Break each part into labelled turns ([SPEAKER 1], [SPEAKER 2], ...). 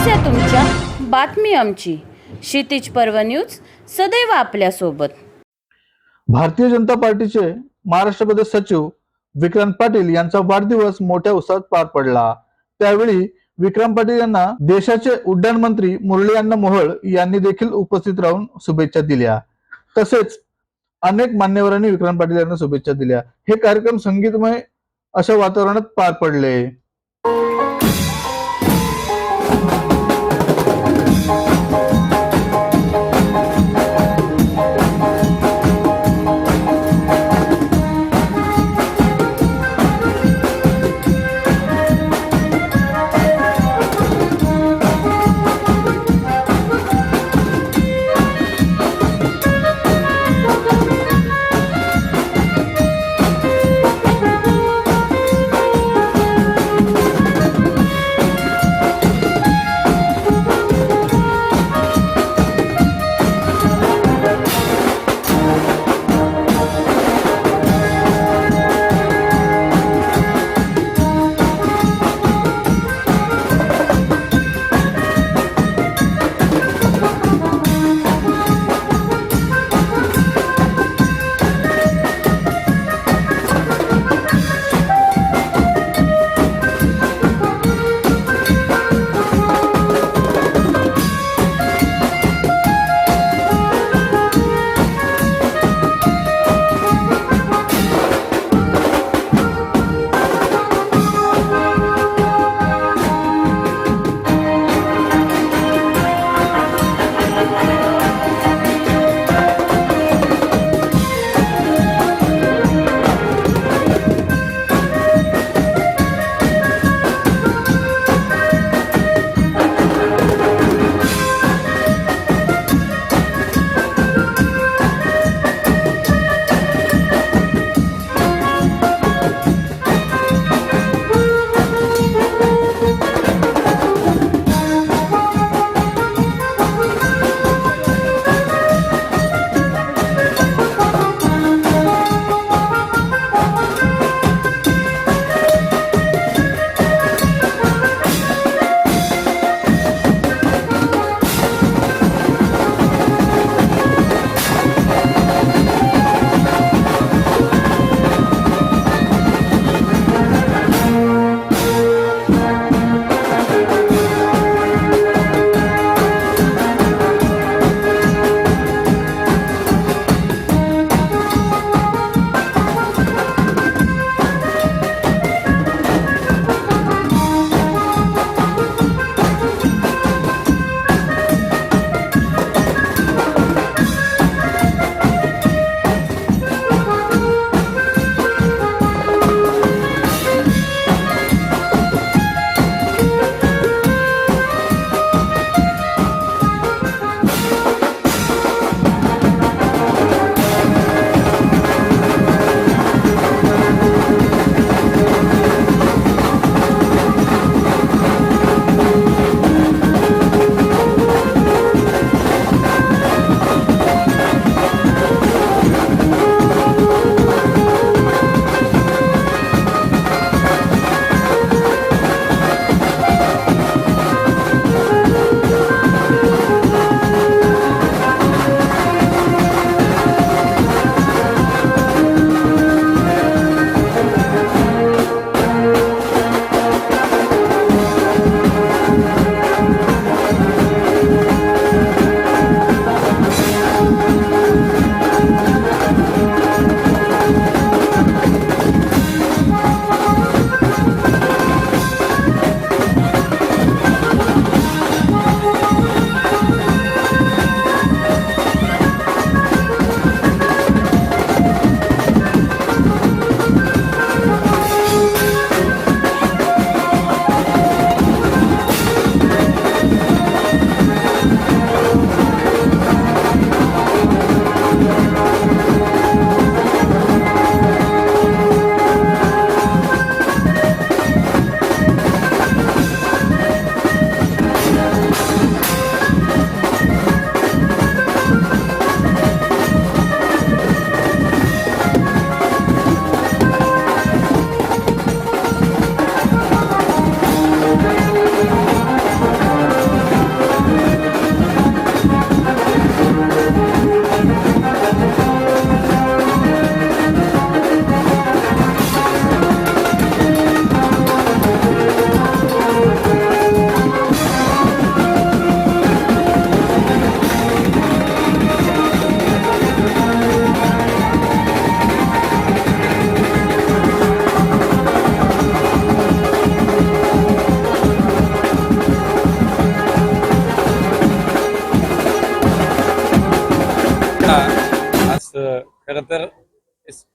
[SPEAKER 1] समस्या तुमच्या बातमी आमची. क्षितिज पर्व न्यूज सदैव आपल्यासोबत.
[SPEAKER 2] भारतीय जनता पार्टीचे महाराष्ट्र प्रदेश सचिव विक्रांत पाटील यांचा वाढदिवस मोठ्या उत्साहात पार पडला. त्यावेळी विक्रम पाटील यांना देशाचे उड्डाण मंत्री मुरली अण्णा मोहोळ यांनी देखील उपस्थित राहून शुभेच्छा दिल्या. तसेच अनेक मान्यवरांनी विक्रम पाटील यांना शुभेच्छा दिल्या. हे कार्यक्रम संगीतमय अशा वातावरणात पार पडले.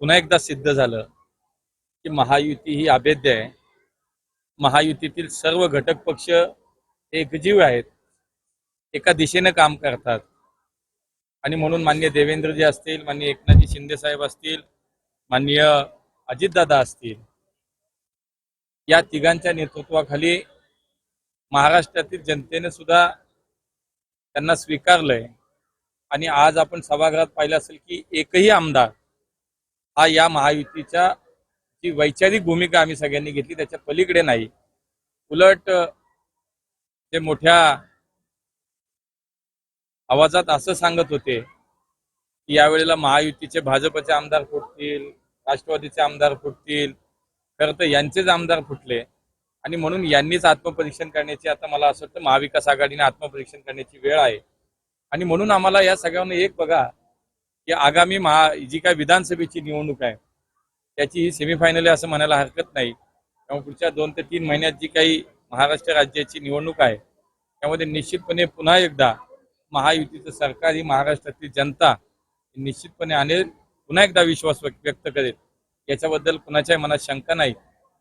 [SPEAKER 3] पुन्हा एकदा सिद्ध झालं की महायुती ही अभेद्य आहे. महायुतीतील सर्व घटक पक्ष एकजीव आहेत. एका दिशेनं काम करतात. आणि म्हणून मान्य देवेंद्रजी असतील मान्य एकनाथजी शिंदे साहेब असतील माननीय अजितदादा असतील या तिघांच्या नेतृत्वाखाली महाराष्ट्रातील जनतेने सुद्धा त्यांना स्वीकारलंय. आणि आज आपण सभागृहात पाहिलं असेल की एकही आमदार हा या महायुतीच्या जी वैचारिक भूमिका आम्ही सगळ्यांनी घेतली त्याच्या पलीकडे नाही. उलट ते मोठ्या आवाजात असं सांगत होते की यावेळेला महायुतीचे भाजपचे आमदार फुटतील राष्ट्रवादीचे आमदार फुटतील खरं तर यांचेच आमदार फुटले. आणि म्हणून यांनीच आत्मपरीक्षण करण्याची आता मला असं वाटतं महाविकास आघाडीने आत्मपरीक्षण करण्याची वेळ आहे. आणि म्हणून आम्हाला या सगळ्यांना एक बघा की आगामी महा जी काय विधानसभेची निवडणूक आहे त्याची ही सेमीफायनल आहे असं म्हणायला हरकत नाही. त्यामुळे पुढच्या दोन ते तीन महिन्यात जी काही महाराष्ट्र राज्याची निवडणूक आहे त्यामध्ये निश्चितपणे पुन्हा एकदा महायुतीचं सरकार ही महाराष्ट्रातील जनता निश्चितपणे आणेल पुन्हा एकदा विश्वास व्यक्त करेल. याच्याबद्दल कुणाच्याही मनात शंका नाही.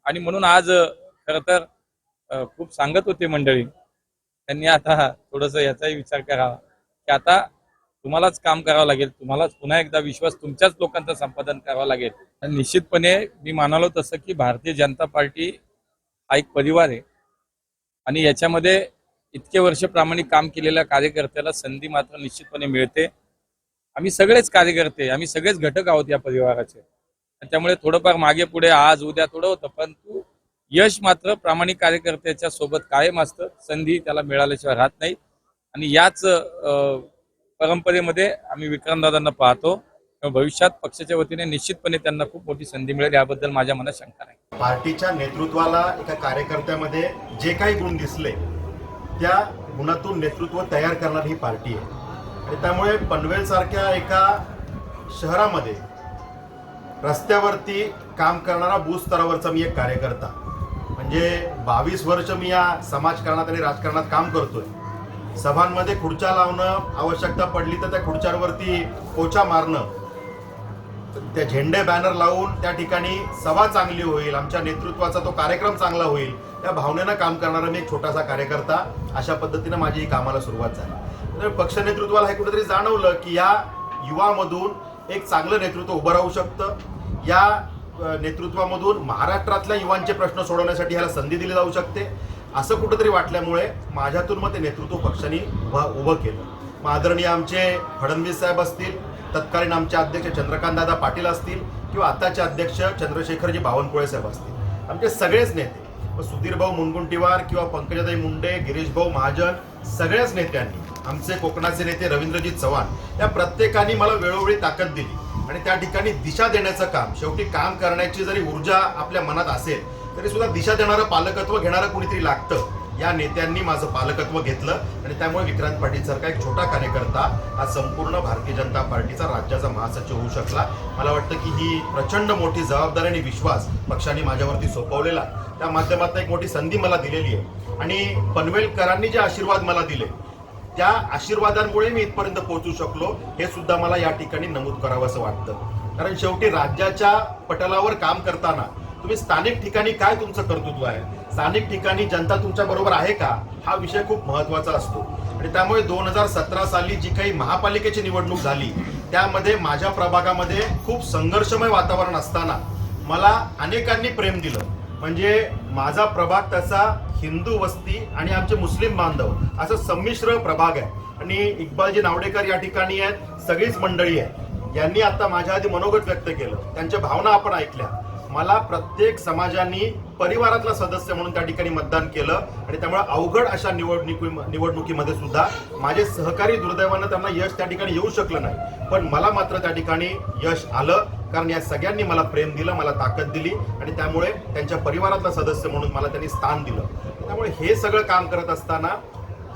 [SPEAKER 3] आणि म्हणून आज अ, खरं तर खूप सांगत होते मंडळी त्यांनी आता थोडंसं याचाही विचार करावा. की आता तुम्हालाच काम करावं लागेल तुम्हालाच पुन्हा एकदा विश्वास तुमच्याच लोकांचं संपादन करावं लागेल. आणि निश्चितपणे मी मानालो तसं की भारतीय जनता पार्टी हा एक परिवार आहे. आणि याच्यामध्ये इतके वर्ष प्रामाणिक काम केलेल्या कार्यकर्त्याला संधी मात्र निश्चितपणे मिळते. आम्ही सगळेच कार्यकर्ते आम्ही सगळेच घटक आहोत या परिवाराचे. त्यामुळे थोडंफार मागे पुढे आज उद्या थोडं होतं परंतु यश मात्र प्रामाणिक कार्यकर्त्याच्या सोबत कायम असतं. संधी त्याला मिळाल्याशिवाय राहत नाही. आणि याच परंपरेमध्ये आम्ही विक्रमदादांना पाहतो. भविष्यात पक्षाच्या वतीने निश्चितपणे त्यांना खूप मोठी संधी मिळेल याबद्दल माझ्या मनात शंका नाही.
[SPEAKER 4] पार्टीच्या नेतृत्वाला एका कार्यकर्त्यामध्ये जे काही गुण दिसले त्या गुणातून नेतृत्व तयार करणारी ही पार्टी आहे. आणि त्यामुळे पनवेल सारख्या एका शहरामध्ये रस्त्यावरती काम करणारा बूथ स्तरावरचा मी एक कार्यकर्ता. म्हणजे बावीस वर्ष मी या समाजकारणात आणि राजकारणात काम करतोय. सभांमध्ये खुर्च्या लावणं आवश्यकता पडली तर त्या खुर्च्यांवरती पोचा मारणं. त्या झेंडे बॅनर लावून त्या ठिकाणी सभा चांगली होईल आमच्या नेतृत्वाचा तो कार्यक्रम चांगला होईल या भावनेनं काम करणारा मी एक छोटासा कार्यकर्ता. अशा पद्धतीनं माझी ही कामाला सुरुवात झाली. तर पक्ष नेतृत्वाला हे कुठेतरी जाणवलं की या युवामधून एक चांगलं नेतृत्व उभं राहू शकतं. या नेतृत्वामधून महाराष्ट्रातल्या युवांचे प्रश्न सोडवण्यासाठी ह्याला संधी दिली जाऊ शकते. असं कुठंतरी वाटल्यामुळे माझ्यातून मग ते नेतृत्व पक्षाने उभं उभं केलं. मग आदरणीय आमचे फडणवीस साहेब असतील तत्कालीन आमचे अध्यक्ष चंद्रकांतदादा पाटील असतील किंवा आताचे अध्यक्ष चंद्रशेखरजी बावनकुळे साहेब असतील. आमचे सगळेच नेते मग सुधीर भाऊ मुनगुंटीवार किंवा पंकजाताई मुंडे गिरीश भाऊ महाजन सगळ्याच नेत्यांनी आमचे कोकणाचे नेते रवींद्रजीत चव्हाण या प्रत्येकाने मला वेळोवेळी ताकद दिली. आणि त्या ठिकाणी दिशा देण्याचं काम शेवटी काम करण्याची जरी ऊर्जा आपल्या मनात असेल तरी सुद्धा दिशा देणारं पालकत्व घेणारं कुणीतरी लागतं. या नेत्यांनी माझं पालकत्व घेतलं आणि त्यामुळे विक्रांत पाटील सारखा एक छोटा कार्यकर्ता हा संपूर्ण भारतीय जनता पार्टीचा राज्याचा महासचिव होऊ शकला. मला वाटतं की ही प्रचंड मोठी जबाबदारी आणि विश्वास पक्षाने माझ्यावरती सोपवलेला. त्या माध्यमातून एक मोठी संधी मला दिलेली आहे. आणि पनवेलकरांनी जे आशीर्वाद मला दिले त्या आशीर्वादांमुळे मी इथपर्यंत पोहोचू शकलो हे सुद्धा मला या ठिकाणी नमूद करावं असं वाटतं. कारण शेवटी राज्याच्या पटलावर काम करताना तुम्ही स्थानिक ठिकाणी काय तुमचं कर्तृत्व आहे? स्थानिक ठिकाणी जनता तुमच्या बरोबर आहे का? हा विषय खूप महत्त्वाचा असतो. आणि त्यामुळे दोन हजार सतरा साली जी काही महापालिकेची निवडणूक झाली त्यामध्ये माझ्या प्रभागामध्ये खूप संघर्षमय वातावरण असताना मला अनेकांनी प्रेम दिलं. म्हणजे माझा प्रभाग तसा हिंदू वस्ती आणि आमचे मुस्लिम बांधव असं संमिश्र प्रभाग आहे. आणि इक्बालजी नावडेकर या ठिकाणी आहेत सगळीच मंडळी आहे यांनी आता माझ्या आधी मनोगत व्यक्त केलं. त्यांच्या भावना आपण ऐकल्या. मला प्रत्येक समाजाने परिवारातला सदस्य म्हणून त्या ठिकाणी मतदान केलं आणि त्यामुळे अवघड अशा निवडणुकी निवडणुकीमध्ये सुद्धा माझे सहकारी दुर्दैवानं त्यांना यश त्या ठिकाणी येऊ शकलं नाही. पण मला मात्र त्या ठिकाणी यश आलं कारण या सगळ्यांनी मला प्रेम दिलं मला ताकद दिली आणि त्यामुळे त्यांच्या परिवारातला सदस्य म्हणून मला त्यांनी स्थान दिलं. त्यामुळे हे सगळं काम करत असताना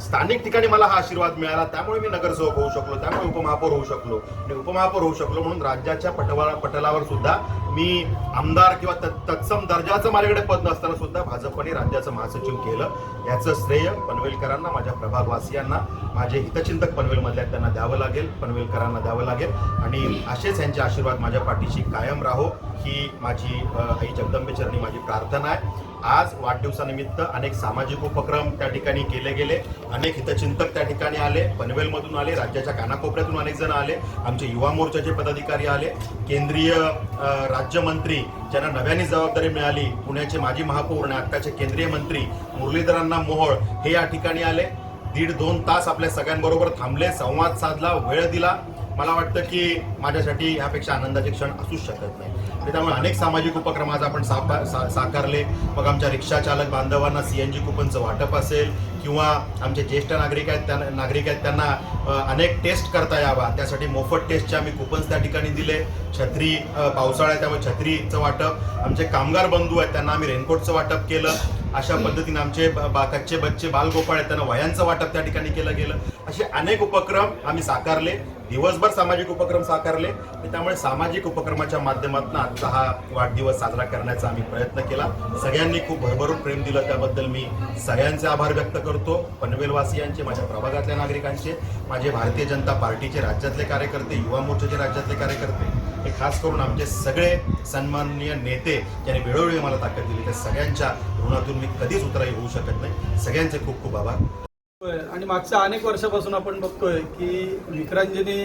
[SPEAKER 4] स्थानिक ठिकाणी मला हा आशीर्वाद मिळाला. त्यामुळे मी नगरसेवक होऊ शकलो त्यामुळे उपमहापौर होऊ शकलो आणि उपमहापौर होऊ शकलो म्हणून राज्याच्या पटवा पटलावर सुद्धा मी आमदार किंवा तत्सम दर्जाचं माझ्याकडे पद नसताना सुद्धा भाजपने राज्याचं महासचिव केलं. याचं श्रेय पनवेलकरांना माझ्या प्रभागवासियांना माझे हितचिंतक पनवेलमधल्या त्यांना द्यावं लागेल पनवेलकरांना द्यावं लागेल. आणि असेच यांचे आशीर्वाद माझ्या पाठीशी कायम राहो ही माझी आई जगदंबेचरणी माझी प्रार्थना आहे. आज वाढदिवसानिमित्त अनेक सामाजिक उपक्रम त्या ठिकाणी केले गेले अनेक हितचिंतक त्या ठिकाणी आले पनवेलमधून आले राज्याच्या कानाकोपऱ्यातून अनेक जण आले आमचे युवा मोर्चाचे पदाधिकारी आले केंद्रीय राज राज्यमंत्री ज्यांना नव्याने जबाबदारी मिळाली पुण्याचे माजी महापौर आणि आत्ताचे केंद्रीय मंत्री मुरलीधरांना मोहोळ हे या ठिकाणी आले. दीड दोन तास आपल्या सगळ्यांबरोबर थांबले संवाद साधला वेळ दिला. मला वाटतं की माझ्यासाठी ह्यापेक्षा आनंदाचे क्षण असूच शकत नाही. त्याच्यामुळे त्यामुळे अनेक सामाजिक उपक्रम आज आपण साकार सा- साकारले. मग आमच्या रिक्षा चालक बांधवांना जी कुपनचं वाटप असेल किंवा आमचे ज्येष्ठ नागरिक आहेत त्यांना नागरिक आहेत त्यांना अनेक टेस्ट करता यावा. त्यासाठी मोफत टेस्टचे आम्ही कुपन्स त्या ठिकाणी दिले. छत्री पावसाळा आहे त्यामुळे छत्रीचं वाटप. आमचे कामगार बंधू आहेत त्यांना आम्ही रेनकोटचं वाटप केलं. अशा पद्धतीने आमचे बा- कच्चे बच्चे बालगोपाळ आहेत त्यांना वयांचं वाटप त्या ठिकाणी केलं गेलं. असे अनेक उपक्रम आम्ही साकारले. दिवसभर सामाजिक उपक्रम साकारले. त्यामुळे सामाजिक उपक्रमाच्या माध्यमातून आजचा हा वाढदिवस साजरा करण्याचा आम्ही प्रयत्न केला. सगळ्यांनी खूप भरभरून प्रेम दिलं. त्याबद्दल मी सगळ्यांचे आभार व्यक्त करतो. पनवेलवासियांचे माझ्या प्रभागातल्या नागरिकांचे माझे भारतीय जनता पार्टीचे राज्यातले कार्यकर्ते युवा मोर्चाचे राज्यातले कार्यकर्ते हे खास करून आमचे सगळे सन्माननीय नेते ज्यांनी वेळोवेळी मला ताकद दिली त्या सगळ्यांच्या ऋणातून मी कधीच उतराई होऊ शकत नाही. सगळ्यांचे खूप खूप आभार.
[SPEAKER 5] आणि मागच्या अनेक वर्षापासून आपण बघतोय की विक्रांजनी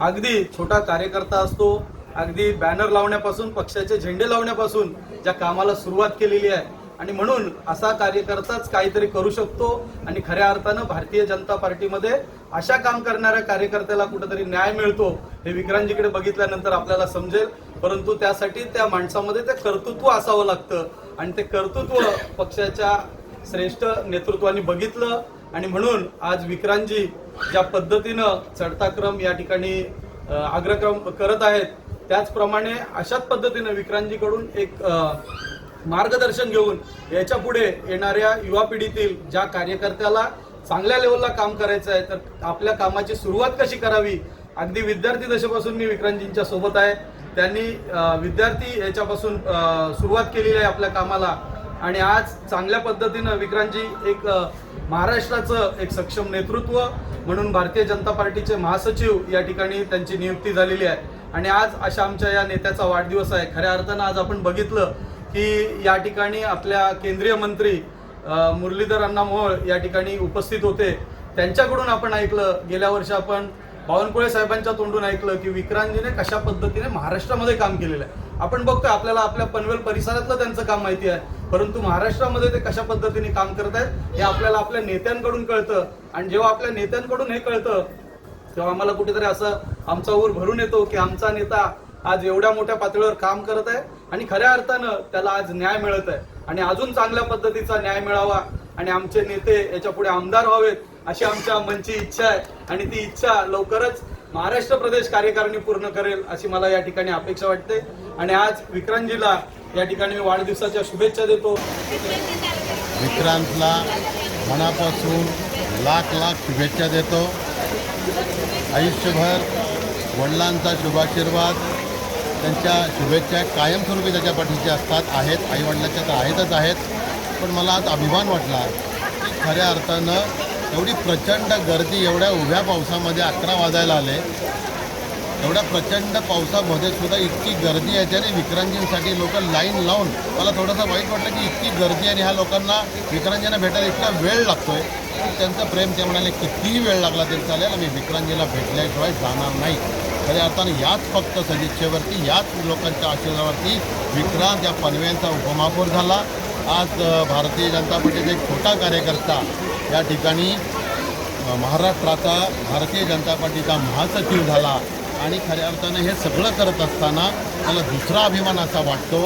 [SPEAKER 5] अगदी छोटा कार्यकर्ता असतो अगदी बॅनर लावण्यापासून पक्षाचे झेंडे लावण्यापासून ज्या कामाला सुरुवात केलेली आहे. आणि म्हणून असा कार्यकर्ताच काहीतरी करू शकतो आणि खऱ्या अर्थानं भारतीय जनता पार्टीमध्ये अशा काम करणाऱ्या कार्यकर्त्याला कुठेतरी न्याय मिळतो हे विक्रांतजीकडे बघितल्यानंतर आपल्याला समजेल. परंतु त्यासाठी त्या माणसामध्ये ते कर्तृत्व असावं लागतं. आणि ते कर्तृत्व पक्षाच्या श्रेष्ठ नेतृत्वाने बघितलं आणि म्हणून आज विक्रांतजी ज्या पद्धतीनं चढता क्रम या ठिकाणी अग्रक्रम करत आहेत त्याचप्रमाणे अशाच पद्धतीनं विक्रांतजीकडून एक मार्गदर्शन घेऊन याच्यापुढे येणाऱ्या युवा पिढीतील ज्या कार्यकर्त्याला चांगल्या लेवलला काम करायचं आहे तर आपल्या कामाची सुरुवात कशी करावी? अगदी विद्यार्थी दशेपासून मी विक्रांतजींच्या सोबत आहे. त्यांनी विद्यार्थी याच्यापासून सुरुवात केलेली आहे आपल्या कामाला. आणि आज चांगल्या पद्धतीनं विक्रांतजी एक महाराष्ट्राचं एक सक्षम नेतृत्व म्हणून भारतीय जनता पार्टीचे महासचिव या ठिकाणी त्यांची नियुक्ती झालेली आहे. आणि आज अशा आमच्या या नेत्याचा वाढदिवस आहे. खऱ्या अर्थानं आज आपण बघितलं की या ठिकाणी आपल्या केंद्रीय मंत्री मुरलीधर अण्णा मोहोळ या ठिकाणी उपस्थित होते. त्यांच्याकडून आपण ऐकलं. गेल्या वर्षी आपण बावनकुळे साहेबांच्या तोंडून ऐकलं की विक्रांतजीने कशा पद्धतीने महाराष्ट्रामध्ये काम केलेलं आहे. आपण बघतोय आपल्याला आपल्या पनवेल परिसरातलं त्यांचं काम माहिती आहे. परंतु महाराष्ट्रामध्ये ते कशा पद्धतीने काम करत आहेत हे आपल्याला आपल्या नेत्यांकडून कळतं. आणि जेव्हा आपल्या नेत्यांकडून हे कळतं तेव्हा आम्हाला कुठेतरी असं आमचा ऊर भरून येतो की आमचा नेता आज एवढ्या मोठ्या पातळीवर काम करत आहे आणि खऱ्या अर्थानं त्याला आज न्याय मिळत आहे. आणि अजून चांगल्या पद्धतीचा न्याय मिळावा आणि आमचे नेते याच्यापुढे आमदार व्हावेत अशी आमच्या मनची इच्छा आहे. आणि ती इच्छा लवकरच महाराष्ट्र प्रदेश कार्यकारिणी पूर्ण करेल अशी मला या ठिकाणी अपेक्षा वाटते. आणि आज विक्रांतजीला या ठिकाणी मी वाढदिवसाच्या शुभेच्छा देतो.
[SPEAKER 6] विक्रांतला मनापासून लाख लाख शुभेच्छा देतो. आयुष्यभर वडिलांचा शुभाशीर्वाद त्यांच्या शुभेच्छा कायमस्वरूपी त्याच्या पाठीचे असतात आहेत. आईवडिलांच्या तर आहेतच आहेत. पण मला आज अभिमान वाटला. की खऱ्या अर्थानं एवढी प्रचंड गर्दी एवढ्या उभ्या पावसामध्ये अकरा वाजायला आले. एवढ्या प्रचंड पावसामध्ये सुद्धा इतकी गर्दी याच्याने विक्रांतींसाठी लोक लाईन लावून मला थोडंसं वाईट वाटलं की इतकी गर्दी आणि ह्या लोकांना विक्रांतींना भेटायला इतका वेळ लागतोय. त्यांचं प्रेम ते म्हणाले कितीही वेळ लागला तरी चालेल आम्ही विक्रांतीला भेटल्याशिवाय जाणार नाही. खऱ्या अर्थानं याच फक्त सदिच्छेवरती याच लोकांच्या आशीर्वादावरती विक्रांत या पनवेलचा उपमहापौर झाला. आज भारतीय जनता पार्टीचा एक छोटा कार्यकर्ता या ठिकाणी महाराष्ट्राचा भारतीय जनता पार्टीचा महासचिव झाला. आणि खऱ्या अर्थानं हे सगळं करत असताना मला दुसरा अभिमान असा वाटतो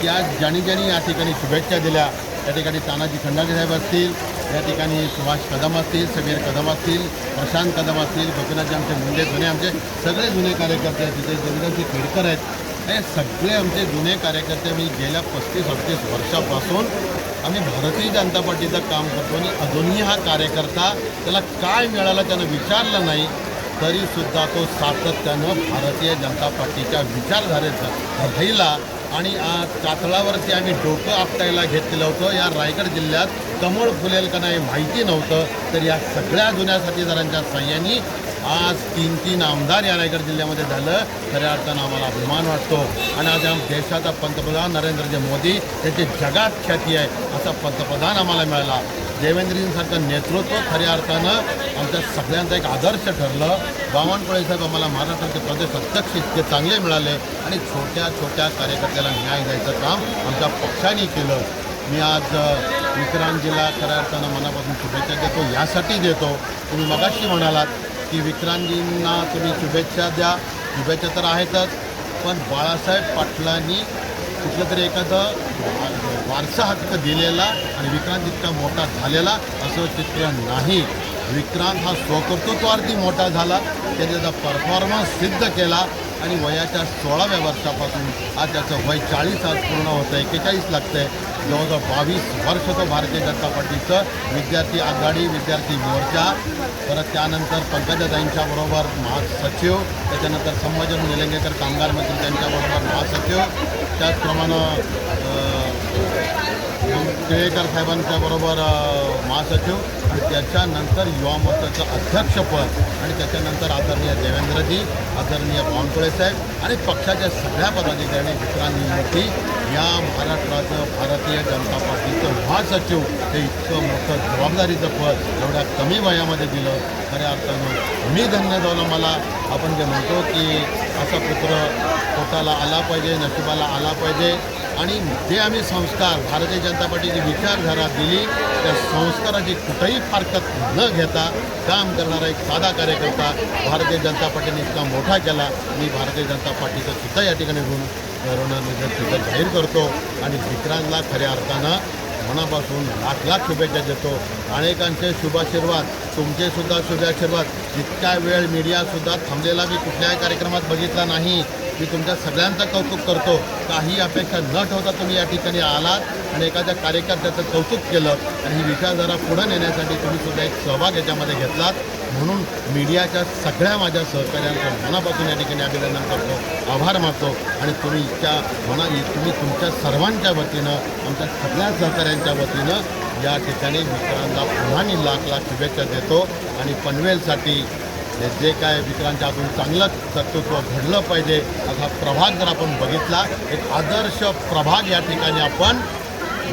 [SPEAKER 6] की आज ज्यांनी ज्यांनी या ठिकाणी शुभेच्छा दिल्या या ठिकाणी तानाजी खंडाजी साहेब असतील या ठिकाणी सुभाष कदम असतील समीर कदम असतील प्रशांत कदम असतील गोपीनाथजी आमचे मुंडे जुने आमचे सगळे जुने कार्यकर्ते आहेत तिथे जगदाजी खेडकर आहेत. हे सगळे आमचे जुने कार्यकर्ते मी गेल्या पस्तीस अडतीस वर्षापासून आम्ही भारतीय जनता पार्टीचं काम करतो आणि अजूनही हा कार्यकर्ता त्याला काय मिळालं त्यानं विचारलं नाही तरीसुद्धा तो सातत्यानं भारतीय जनता पार्टीच्या विचारधारेचा राहिला आणि आज कातळावरती आम्ही डोकं आपटायला घेतलेलं होतं. या रायगड जिल्ह्यात कमळ फुलेल का नाही माहिती नव्हतं. तर या सगळ्या जुन्या साथीदारांच्या सहाय्याने आज तीन तीन आमदार या रायगड जिल्ह्यामध्ये झालं. खऱ्या अर्थानं आम्हाला अभिमान वाटतो. आणि आज आम देशाचा पंतप्रधान नरेंद्रजी मोदी त्याची जगात ख्याती आहे असा पंतप्रधान आम्हाला मिळाला. देवेंद्रजींसारखं नेतृत्व खऱ्या अर्थानं आमच्या सगळ्यांचा एक आदर्श ठरलं. बावनकुळे साहेब आम्हाला महाराष्ट्राचे प्रदेश अध्यक्ष इतके चांगले मिळाले आणि छोट्या छोट्या कार्यकर्त्याला न्याय द्यायचं काम आमच्या पक्षाने केलं. मी आज विक्रांतीला विक्रांतजीला खऱ्या अर्थानं मनापासून शुभेच्छा देतो. यासाठी देतो. तुम्ही मगाशी म्हणालात की विक्रांतजींना तुम्ही शुभेच्छा द्या. शुभेच्छा तर आहेतच. पण बाळासाहेब पाटलांनी कुठलं तरी एखादं वारसा हक्क दिलेला आणि विक्रांत इतका मोठा झालेला असं चित्र नाही. विक्रांत हा स्वकर्तृत्वार्थी मोठा झाला. त्याने त्याचा परफॉर्मन्स सिद्ध केला. आणि वयाच्या सोळाव्या वर्षापासून आज त्याचं वय चाळीस आज पूर्ण होतं एकेचाळीस लागतं आहे जवळजवळ बावीस वर्ष तो भारतीय जनता पार्टीचं विद्यार्थी आघाडी विद्यार्थी मोर्चा. परत त्यानंतर पंकजाताईंच्या बरोबर महासचिव त्याच्यानंतर संभाजन निलंगेकर कामगार मंत्री त्यांच्याबरोबर महासचिव. त्याचप्रमाणे अ, टिळेकर साहेबांच्या बरोबर महासचिव. आणि त्याच्यानंतर युवा मोर्चाचं अध्यक्षपद आणि त्याच्यानंतर आदरणीय देवेंद्रजी आदरणीय बावनकुळे साहेब आणि पक्षाच्या सगळ्या पदाधिकाऱ्यांनी मित्रांनी मोठी या महाराष्ट्राचं भारतीय जनता पार्टीचं महासचिव हे इतकं मोठं जबाबदारीचं पद एवढ्या कमी वयामध्ये दिलं. खऱ्या अर्थानं मी धन्य झालं मला. आपण जे म्हणतो की असा पुत्र पोटाला आला पाहिजे नशिबाला आला पाहिजे. आणि जे आम्ही संस्कार भारतीय जनता पार्टीची विचारधारा दिली त्या संस्काराची कुठंही फारकत न घेता काम करणारा एक साधा कार्यकर्ता भारतीय जनता पार्टीने इतका मोठा केला. मी भारतीय जनता पार्टीचं सुद्धा या ठिकाणी ऋण ऋण सुद्धा जाहीर करतो. आणि विक्रांतला खऱ्या अर्थानं मनापासून लाख लाख शुभेच्छा देतो. अनेकांचे शुभाशीर्वाद तुमचेसुद्धा शुभाशीर्वाद. जितका वेळ मीडियासुद्धा थांबलेला मी कुठल्याही कार्यक्रमात बघितला नाही. मी तुमच्या सगळ्यांचं कौतुक करतो. काही अपेक्षा न ठेवता तुम्ही या ठिकाणी आलात आणि एखाद्या कार्यकर्त्याचं कौतुक केलं आणि ही विचारधारा पुढं नेण्यासाठी तुम्ही सुद्धा एक सहभाग याच्यामध्ये घेतलात. म्हणून मीडियाच्या सगळ्या माझ्या सहकार्यांचं मनापासून या ठिकाणी अभिनंदन करतो आभार मानतो. आणि तुम्ही इतक्या मना तुम्ही तुमच्या सर्वांच्या वतीनं आमच्या सगळ्या सहकाऱ्यांच्या वतीनं या ठिकाणी मित्रांना पुन्हा मी लाख लाख शुभेच्छा देतो. आणि पनवेलसाठी जे काय मित्रांच्या हातून चांगलं कर्तृत्व घडलं पाहिजे असा प्रभाग जर आपण बघितला एक आदर्श प्रभाग या ठिकाणी आपण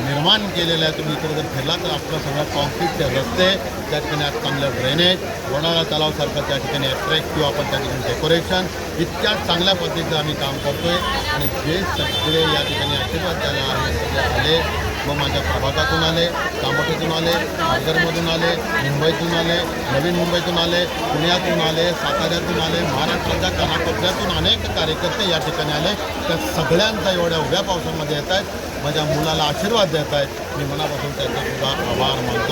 [SPEAKER 6] निर्माण केलेलं आहे. तुम्ही इकडे जर फिरला तर आपलं सगळं कॉन्क्रीटचे रस्ते त्या ठिकाणी आज चांगलं ड्रेनेज वडाळा तलावसारखं त्या ठिकाणी अट्रॅक्टिव्ह आपण त्या ठिकाणी डेकोरेशन इतक्या चांगल्या पद्धतीचं आम्ही काम करतोय. आणि जे सगळे या ठिकाणी आशीर्वाद द्यायला आले सगळे आले. मग माझ्या प्रभागातून आले कामठीतून आले पालघरमधून आले मुंबईतून आले नवीन मुंबईतून आले पुण्यातून आले साताऱ्यातून आले महाराष्ट्राच्या कानाकोपऱ्यातून अनेक कार्यकर्ते या ठिकाणी आले. त्या सगळ्यांचा एवढ्या उभ्या पावसामध्ये येत आहेत. माझ्या मुलाला आशीर्वाद देत आहेत. मी मनापासून त्यांचा सुद्धा आभार मानतो.